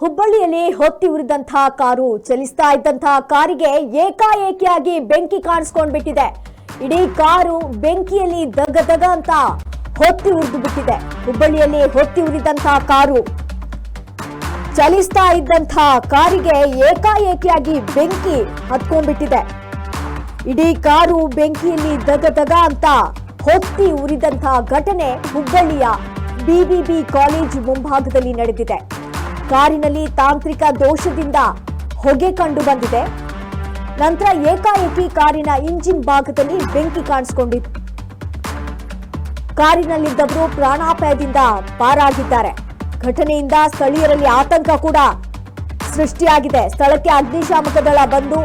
ಹುಬ್ಬಳ್ಳಿಯಲ್ಲಿ ಹೊತ್ತಿ ಉರಿದಂತಹ ಕಾರು, ಚಲಿಸ್ತಾ ಇದ್ದಂತಹ ಕಾರಿಗೆ ಏಕಾಏಕಿಯಾಗಿ ಬೆಂಕಿ ಕಾಣಿಸ್ಕೊಂಡ್ಬಿಟ್ಟಿದೆ. ಇಡೀ ಕಾರು ಬೆಂಕಿಯಲ್ಲಿ ದಗ ದಗ ಅಂತ ಹೊತ್ತಿ ಉರಿದು ಬಿಟ್ಟಿದೆ. ಹುಬ್ಬಳ್ಳಿಯಲ್ಲಿ ಹೊತ್ತಿ ಉರಿದಂತಹ ಕಾರು. ಚಲಿಸ್ತಾ ಇದ್ದಂತಹ ಕಾರಿಗೆ ಏಕಾಏಕಿಯಾಗಿ ಬೆಂಕಿ ಹತ್ಕೊಂಡ್ಬಿಟ್ಟಿದೆ. ಇಡೀ ಕಾರು ಬೆಂಕಿಯಲ್ಲಿ ದಗ ದಗ ಅಂತ ಹೊತ್ತಿ ಉರಿದಂತಹ ಘಟನೆ ಹುಬ್ಬಳ್ಳಿಯ ಬಿಬಿಬಿ ಕಾಲೇಜ್ ಮುಂಭಾಗದಲ್ಲಿ ನಡೆದಿದೆ. ಕಾರಿನಲ್ಲಿ ತಾಂತ್ರಿಕ ದೋಷದಿಂದ ಹೊಗೆ ಕಂಡು ಬಂದಿದೆ. ನಂತರ ಏಕಾಏಕಿ ಕಾರಿನ ಇಂಜಿನ್ ಭಾಗದಲ್ಲಿ ಬೆಂಕಿ ಕಾಣಿಸಿಕೊಂಡಿತ್ತು. ಕಾರಿನಲ್ಲಿದ್ದವರು ಪ್ರಾಣಾಪಾಯದಿಂದ ಪಾರಾಗಿದ್ದಾರೆ. ಘಟನೆಯಿಂದ ಸ್ಥಳೀಯರಲ್ಲಿ ಆತಂಕ ಕೂಡ ಸೃಷ್ಟಿಯಾಗಿದೆ. ಸ್ಥಳಕ್ಕೆ ಅಗ್ನಿಶಾಮಕ ದಳ ಬಂದು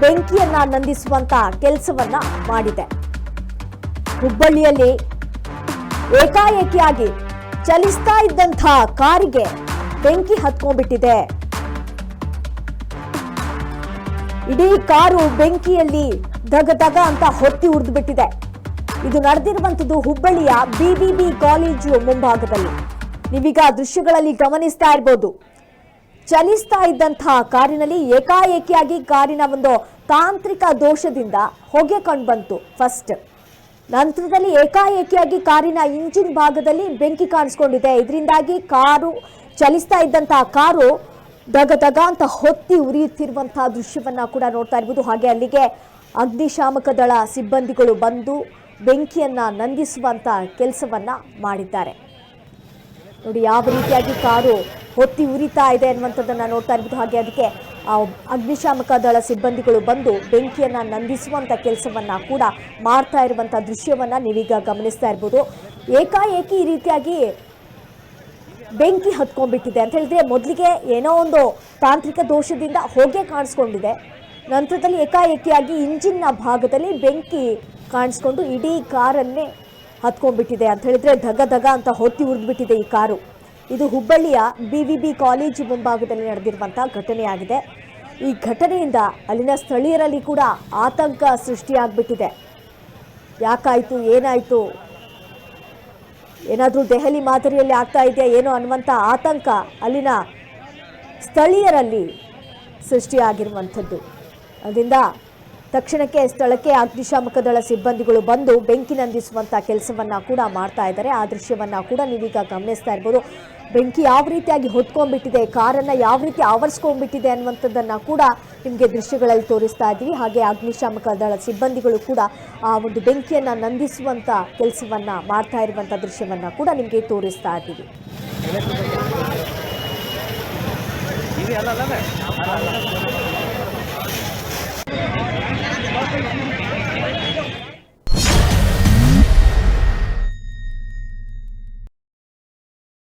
ಬೆಂಕಿಯನ್ನ ನಂದಿಸುವಂತ ಕೆಲಸವನ್ನ ಮಾಡಿದೆ. ಹುಬ್ಬಳ್ಳಿಯಲ್ಲಿ ಏಕಾಏಕಿಯಾಗಿ ಚಲಿಸ್ತಾ ಇದ್ದಂತಹ ಕಾರಿಗೆ ಬೆಂಕಿ ಹತ್ಕೊಂಡ್ಬಿಟ್ಟಿದೆ. ಇಡೀ ಕಾರು ಬೆಂಕಿಯಲ್ಲಿ ಧಗ ಧಗ ಅಂತ ಹೊತ್ತಿ ಉರಿದು ಬಿಟ್ಟಿದೆ ಇದು ನಡೆದಿರುವಂತದ್ದು ಹುಬ್ಬಳ್ಳಿಯ ಬಿಬಿಬಿ ಕಾಲೇಜು ಮುಂಭಾಗದಲ್ಲಿ. ನೀವೀಗ ದೃಶ್ಯಗಳಲ್ಲಿ ಗಮನಿಸ್ತಾ ಇರ್ಬೋದು. ಚಲಿಸ್ತಾ ಇದ್ದಂತಹ ಕಾರಿನಲ್ಲಿ ಏಕಾಏಕಿಯಾಗಿ ಕಾರಿನ ಒಂದು ತಾಂತ್ರಿಕ ದೋಷದಿಂದ ಹೊಗೆ ಕಂಡುಬಂತು ಫಸ್ಟ್. ನಂತರದಲ್ಲಿ ಏಕಾಏಕಿಯಾಗಿ ಕಾರಿನ ಇಂಜಿನ್ ಭಾಗದಲ್ಲಿ ಬೆಂಕಿ ಕಾಣಿಸ್ಕೊಂಡಿದೆ. ಇದರಿಂದಾಗಿ ಕಾರು ಚಲಿಸ್ತಾ ಇದ್ದಂತಹ ಕಾರು ದಗ ದಗ ಅಂತ ಹೊತ್ತಿ ಉರಿಯುತ್ತಿರುವಂತಹ ದೃಶ್ಯವನ್ನ ಕೂಡ ನೋಡ್ತಾ ಇರ್ಬೋದು. ಹಾಗೆ ಅಲ್ಲಿಗೆ ಅಗ್ನಿಶಾಮಕ ದಳ ಸಿಬ್ಬಂದಿಗಳು ಬಂದು ಬೆಂಕಿಯನ್ನ ನಂದಿಸುವಂತ ಕೆಲಸವನ್ನ ಮಾಡಿದ್ದಾರೆ. ನೋಡಿ, ಯಾವ ರೀತಿಯಾಗಿ ಕಾರು ಹೊತ್ತಿ ಉರಿತಾ ಇದೆ ಅನ್ನುವಂಥದ್ದನ್ನ ನೋಡ್ತಾ ಇರ್ಬೋದು. ಹಾಗೆ ಅದಕ್ಕೆ ಆ ಅಗ್ನಿಶಾಮಕ ದಳ ಸಿಬ್ಬಂದಿಗಳು ಬಂದು ಬೆಂಕಿಯನ್ನ ನಂದಿಸುವಂತ ಕೆಲಸವನ್ನ ಕೂಡ ಮಾಡ್ತಾ ಇರುವಂತ ದೃಶ್ಯವನ್ನ ನೀವೀಗ ಗಮನಿಸ್ತಾ ಇರ್ಬೋದು. ಏಕಾಏಕಿ ಈ ರೀತಿಯಾಗಿ ಬೆಂಕಿ ಹತ್ಕೊಂಡ್ಬಿಟ್ಟಿದೆ ಅಂತ ಹೇಳಿದ್ರೆ ಮೊದಲಿಗೆ ಏನೋ ಒಂದು ತಾಂತ್ರಿಕ ದೋಷದಿಂದ ಹೊಗೆ ಕಾಣಿಸ್ಕೊಂಡಿದೆ. ನಂತರದಲ್ಲಿ ಏಕಾಏಕಿಯಾಗಿ ಇಂಜಿನ್ನ ಭಾಗದಲ್ಲಿ ಬೆಂಕಿ ಕಾಣಿಸ್ಕೊಂಡು ಇಡೀ ಕಾರನ್ನೇ ಹತ್ಕೊಂಡ್ಬಿಟ್ಟಿದೆ ಅಂತ ಹೇಳಿದ್ರೆ ಧಗ ಧಗ ಅಂತ ಹೊತ್ತಿ ಉರಿದ್ಬಿಟ್ಟಿದೆ ಈ ಕಾರು. ಇದು ಹುಬ್ಬಳ್ಳಿಯ ಬಿ ವಿ ಬಿ ಕಾಲೇಜು ಮುಂಭಾಗದಲ್ಲಿ ನಡೆದಿರುವಂತಹ ಘಟನೆಯಾಗಿದೆ. ಈ ಘಟನೆಯಿಂದ ಅಲ್ಲಿನ ಸ್ಥಳೀಯರಲ್ಲಿ ಕೂಡ ಆತಂಕ ಸೃಷ್ಟಿಯಾಗ್ಬಿಟ್ಟಿದೆ. ಯಾಕಾಯಿತು, ಏನಾಯ್ತು? ಏನಾದರೂ ದೆಹಲಿ ಮಾದರಿಯಲ್ಲಿ ಆಗ್ತಾ ಇದೆಯಾ ಏನೋ ಅನ್ನುವಂಥ ಆತಂಕ ಅಲ್ಲಿನ ಸ್ಥಳೀಯರಲ್ಲಿ ಸೃಷ್ಟಿಯಾಗಿರುವಂಥದ್ದು. ಅದರಿಂದ ತಕ್ಷಣಕ್ಕೆ ಸ್ಥಳಕ್ಕೆ ಅಗ್ನಿಶಾಮಕ ದಳ ಸಿಬ್ಬಂದಿಗಳು ಬಂದು ಬೆಂಕಿ ನಂದಿಸುವಂಥ ಕೆಲಸವನ್ನು ಕೂಡ ಮಾಡ್ತಾ ಇದ್ದಾರೆ. ಆ ದೃಶ್ಯವನ್ನು ಕೂಡ ನೀವೀಗ ಗಮನಿಸ್ತಾ ಇರ್ಬೋದು. ಬೆಂಕಿ ಯಾವ ರೀತಿಯಾಗಿ ಹೊತ್ಕೊಂಡ್ಬಿಟ್ಟಿದೆ, ಕಾರನ್ನ ಯಾವ ರೀತಿ ಆವರಿಸ್ಕೊಂಡ್ಬಿಟ್ಟಿದೆ ಅನ್ನುವಂಥದ್ದನ್ನು ಕೂಡ ನಿಮಗೆ ದೃಶ್ಯಗಳಲ್ಲಿ ತೋರಿಸ್ತಾ ಇದ್ದೀವಿ. ಹಾಗೆ ಅಗ್ನಿಶಾಮಕ ದಳ ಸಿಬ್ಬಂದಿಗಳು ಕೂಡ ಆ ಒಂದು ಬೆಂಕಿಯನ್ನ ನಂದಿಸುವಂತ ಕೆಲಸವನ್ನ ಮಾಡ್ತಾ ಇರುವಂಥ ದೃಶ್ಯವನ್ನು ಕೂಡ ನಿಮಗೆ ತೋರಿಸ್ತಾ ಇದ್ದೀವಿ. ಅಲ್ಲ